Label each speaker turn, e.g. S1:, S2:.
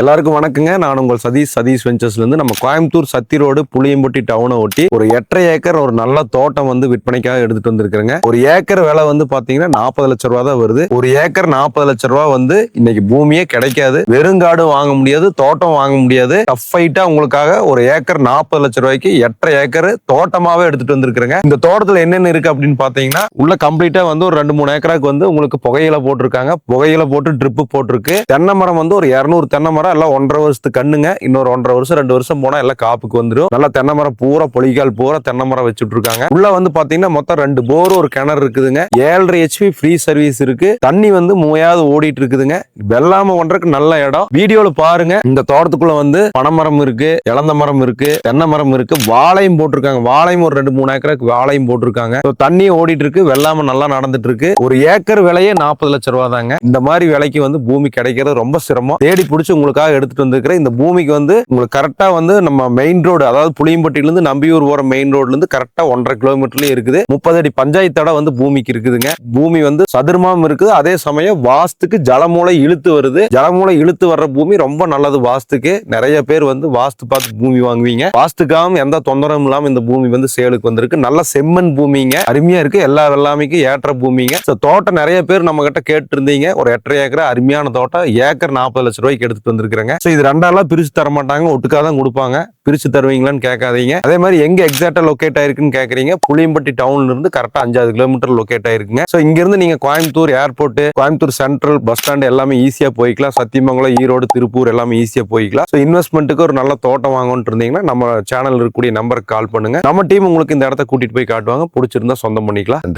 S1: எல்லாருக்கும் வணக்கங்க. நான் உங்கள் சதீஷ். சதீஷ் வெஞ்சர்ஸ்லேருந்து நம்ம கோயம்புத்தூர் சத்தி ரோடு புளியம்பட்டி டவுனை ஒட்டி ஒரு எட்டரை ஏக்கர் ஒரு நல்ல தோட்டம் வந்து விற்பனைக்காக எடுத்துட்டு வந்திருக்கிறேங்க. ஒரு ஏக்கர் விலை வந்து பார்த்தீங்கன்னா நாற்பது லட்ச ரூபா தான் வருது. ஒரு ஏக்கர் நாற்பது லட்ச ரூபா வந்து இன்னைக்கு பூமியே கிடைக்காது. வெறுங்காடு வாங்க முடியாது தோட்டம் வாங்க முடியாது. டஃப் ஃபைட்டாக உங்களுக்காக ஒரு ஏக்கர் நாற்பது லட்ச ரூபாய்க்கு எட்டரை ஏக்கர் தோட்டமாகவே எடுத்துட்டு வந்திருக்கிறேங்க. இந்த தோட்டத்தில் என்னென்ன இருக்கு அப்படின்னு பார்த்தீங்கன்னா உள்ள கம்ப்ளீட்டா வந்து ஒரு ரெண்டு மூணு ஏக்கராக்கு வந்து உங்களுக்கு புகையில போட்டிருக்காங்க. புகையில போட்டு ட்ரிப்பு போட்டிருக்கு. தென்னை மரம் வந்து ஒரு இரநூறு தென்னை மரம் எல்லாம் ஒன்றரை வருஷத்துக்கு கண்ணுங்க இன்னொரு ஒன்றரை வருஷம் ரெண்டு வருஷம் போனா எல்லாம் காப்புக்கு வந்துடும் நல்லா தென்னை மரம் பூரா பொலிகால் பூரா தென்னை மரம் வச்சுட்டு இருக்காங்க உள்ள வந்து பாத்தீங்கன்னா மொத்தம் ரெண்டு போர் ஒரு கிணறு இருக்குதுங்க. ஏழரை ஹெச்பி ஃப்ரீ சர்வீஸ் இருக்கு. தண்ணி வந்து மூயாவது ஓடிட்டு இருக்குதுங்க வெள்ளாம ஒன்றக்கு நல்ல இடம். வீடியோல பாருங்க. இந்த தோட்டத்துக்குள்ள வந்து பனைமரம் இருக்கு இளந்த மரம் இருக்கு தென்னை மரம் இருக்கு. வாழையும் போட்டிருக்காங்க. வாழையும் ஒரு ரெண்டு மூணு ஏக்கருக்கு வாழையும் போட்டிருக்காங்க. தண்ணியும் தண்ணி ஓடிட்டு இருக்கு வெள்ளாம நல்லா நடந்துட்டு இருக்கு ஒரு ஏக்கர் விலையே நாற்பது லட்சம் ரூபா தாங்க இந்த மாதிரி விலைக்கு வந்து பூமி கிடைக்கிறது ரொம்ப சிரமம். தேடி பிடிச்சி உங்களுக்காக எடுத்துட்டு வந்திருக்கிற இந்த பூமிக்கு வந்து உங்களுக்கு கரெக்டா வந்து நம்ம மெயின் ரோடு அதாவது புளியம்பட்டியிலிருந்து நம்பியூர் போற மெயின் ரோட்ல இருந்து கரெக்டா ஒன்றரை கிலோமீட்டர்லயே இருக்குது. முப்பது அடி பஞ்சாயத்து வந்து பூமிக்கு இருக்குதுங்க. பூமி வந்து சதுர்மாவும் இருக்குது. அதே சமயம் வாஸ்துக்கு ஜலமூலை இழுத்து வருது. ஜலமூலை இழுத்து வர்ற பூமி ரொம்ப நல்லது வாஸ்துக்கு. நிறைய பேர் வந்து வாஸ்து பார்த்து பூமி வாங்குவீங்க. வாஸ்துக்காகவும் எந்த தொந்தரவும் இல்லாம இந்த பூமி வந்து சேலுக்கு வந்திருக்கு. நல்ல செம்மண் பூமிங்க. அருமையா இருக்கு. எல்லா வெள்ளாமைக்கும் ஏற்ற பூமிங்க. தோட்டம் நிறைய பேர் நம்ம கிட்ட கேட்டு இருந்தீங்க ஒரு எட்டரை ஏக்கர் அருமையான தோட்டம். ஏக்கர் நாற்பது லட்ச ரூபாய்க்கு எடுத்துட்டு வந்திருக்கு இருக்கிறேங்க ஸோ இது ரெண்டாலாம் பிரிச்சு தர மாட்டாங்க ஒட்டுக்காக தான் கொடுப்பாங்க. பிரிச்சு தருவீங்களான்னு கேட்காதீங்க. அதே மாதிரி எங்க எக்ஸாக்டா லொக்கேட் ஆயிருக்குன்னு கேக்குறீங்க புளியம்பட்டி டவுன்ல இருந்து கரெக்டா அஞ்சாவது கிலோமீட்டர் லொக்கேட் ஆயிருக்குங்க. ஸோ இங்க இருந்து நீங்க Coimbatore airport Coimbatore central bus stand எல்லாமே ஈஸியா போய்க்கலாம். சத்தியமங்கலம் ஈரோடு திருப்பூர் எல்லாமே ஈஸியா போய்க்கலாம். ஸோ இன்வெஸ்ட்மெண்ட்டுக்கு ஒரு நல்ல தோட்டம் வாங்கணும்னு இருந்தீங்கன்னா நம்ம சேனல் இருக்கக்கூடிய நம்பருக்கு கால் பண்ணுங்க. நம்ம டீம் உங்களுக்கு இந்த இடத்த கூட்டிட்டு போய் காட்டுவாங்க. பிடிச்சிருந்தா சொந்தம் பண்ணிக்கலாம். நன்றி.